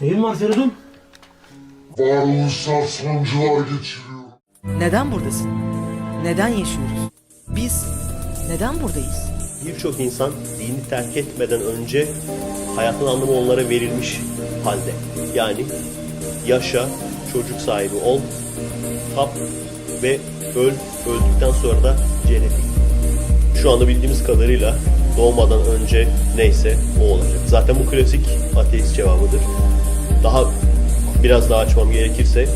Neyin var Feridun? Varoluşsal sancılar geçiriyor. Neden buradasın? Neden yaşıyoruz? Biz neden buradayız? Birçok insan dini terk etmeden önce hayatın anlamı onlara verilmiş halde. Yani yaşa, çocuk sahibi ol, tap ve öl, öldükten sonra da cennete. Şu anda bildiğimiz kadarıyla doğmadan önce neyse o olacak. Zaten bu klasik ateist cevabıdır. Daha biraz daha açmam gerekirse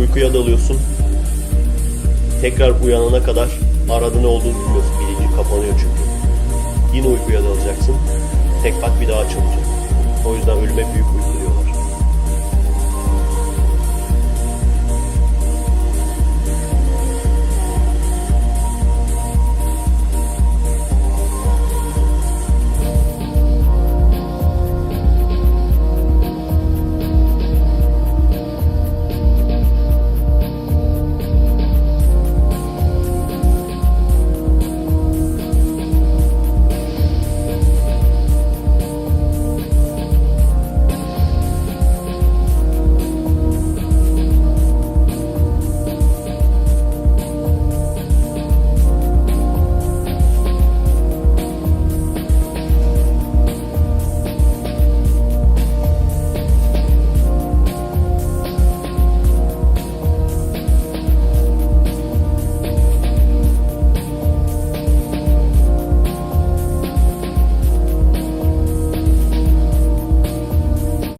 uykuya dalıyorsun. Tekrar uyanana kadar arada ne olduğunu bilmiyorsun. Bilinci kapanıyor çünkü. Yine uykuya dalacaksın. Tek bak bir daha açılacak. O yüzden ölüme büyük uyku